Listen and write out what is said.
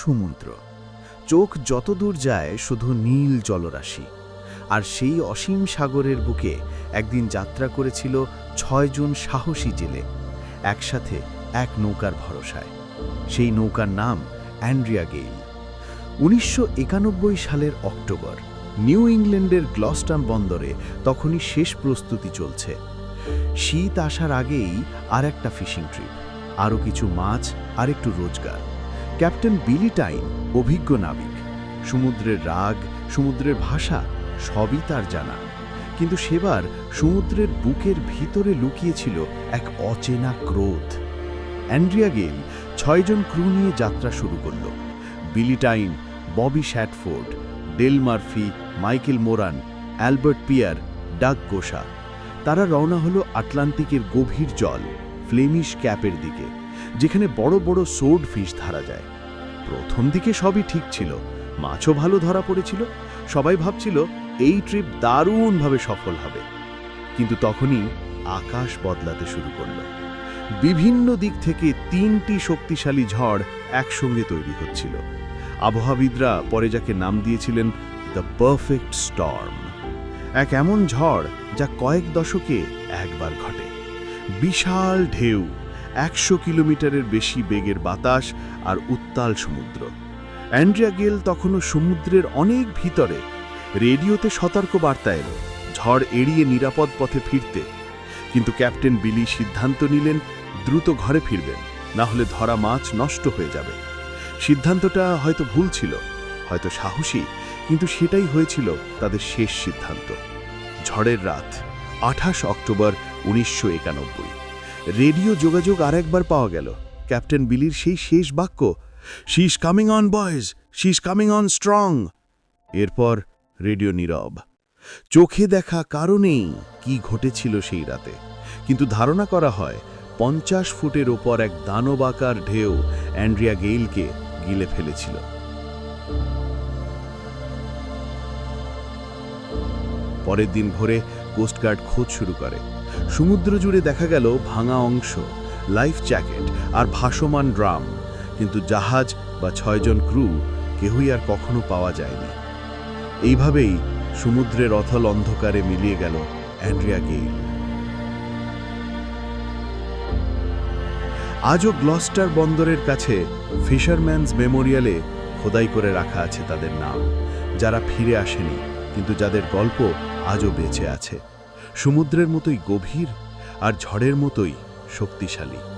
সমুদ্র চোখ যত দূর যায় শুধু নীল জলরাশি। আর সেই অসীম সাগরের বুকে একদিন যাত্রা করেছিল ছয়জন সাহসী জেলে, একসাথে এক নৌকার ভরসায়। সেই নৌকার নাম অ্যান্ড্রিয়া গেইল। উনিশশো একানব্বই সালের অক্টোবর, নিউ ইংল্যান্ডের গ্লস্টাম বন্দরে তখনই শেষ প্রস্তুতি চলছে। শীত আসার আগেই আর একটা ফিশিং ট্রিপ, আরও কিছু মাছ আর একটু রোজগার। ক্যাপ্টেন বিলি টাইন, অভিজ্ঞ নাবিক। সমুদ্রের রাগ, সমুদ্রের ভাষা, সবই তার জানা। কিন্তু সেবার সমুদ্রের বুকের ভিতরে লুকিয়েছিল এক অচেনা ক্রোধ। অ্যান্ড্রিয়া গেল ছয়জন ক্রু নিয়ে যাত্রা শুরু করল। Billy Tyne, Bobby Shatford, Dale Murphy, Michael Moran, Albert Pierre ডাক গোসা। তারা রওনা হলো আটলান্টিকের গভীর জল, ফ্লেমিশ ক্যাপের দিকে। যেখানে বড় বড় সোড ফিশ ধরা যায়। প্রথম দিকে সবই ঠিক ছিল। মাছও ভালো ধরা পড়েছিল। সবাই ভাবছিল এই ট্রিপ দারুণভাবে সফল হবে। কিন্তু তখনই আকাশ বদলাতে শুরু করল। বিভিন্ন দিক থেকে তিনটি শক্তিশালী ঝড় একসঙ্গে তৈরি হচ্ছিল। আবহাওয়াবিদরা পরে যাকে নাম দিয়েছিলেন দ্য পারফেক্ট স্টর্ম এক এমন ঝড় যা কয়েক দশকে একবার ঘটে। বিশাল ঢেউ। একশো কিলোমিটারের বেশি বেগের বাতাস আর উত্তাল সমুদ্র। অ্যান্ড্রিয়া গেল তখনও সমুদ্রের অনেক ভিতরে। রেডিওতে সতর্ক বার্তা এলো, ঝড় এড়িয়ে নিরাপদ পথে ফিরতে। কিন্তু ক্যাপ্টেন বিলি সিদ্ধান্ত নিলেন, দ্রুত ঘরে ফিরবেন, না হলে ধরা মাছ নষ্ট হয়ে যাবে। সিদ্ধান্তটা হয়তো ভুল ছিল, হয়তো সাহসী, কিন্তু সেটাই হয়েছিল তাদের শেষ সিদ্ধান্ত। ঝড়ের রাত, আঠাশ অক্টোবর উনিশশো একানব্বই। রেডিও যোগাযোগ আরেকবার পাওয়া গেল। ক্যাপ্টেন বিলির সেই শেষ বাক্য she is coming on boys she is coming on strong এরপর রেডিও নীরব। চোখে দেখা কারণেই কি ঘটেছিল সেই রাতে। কিন্তু ধারণা করা হয়, পঞ্চাশ ফুটের ওপর এক দানবাকার ঢেউ অ্যান্ড্রিয়া গেইলকে গিলে ফেলেছিল। পরের দিন ভোরে কোস্টগার্ড খোঁজ শুরু করে। সমুদ্র জুড়ে দেখা গেল ভাঙা অংশ লাইফ জ্যাকেট আর ভাসমান ড্রাম। কিন্তু জাহাজ বা ছয়জন ক্রু কেউই আর কখনো পাওয়া যায়নি। এইভাবেই সমুদ্রের অথল অন্ধকারে মিলিয়ে গেল অ্যান্ড্রিয়া গেইল। আজও গ্লস্টার বন্দরের কাছে ফিশারম্যানস মেমোরিয়ালে খোদাই করে রাখা আছে তাদের নাম, যারা ফিরে আসেনি, কিন্তু যাদের গল্প আজও বেঁচে আছে। সমুদ্রের মতোই গভীর আর ঝড়ের মতোই শক্তিশালী।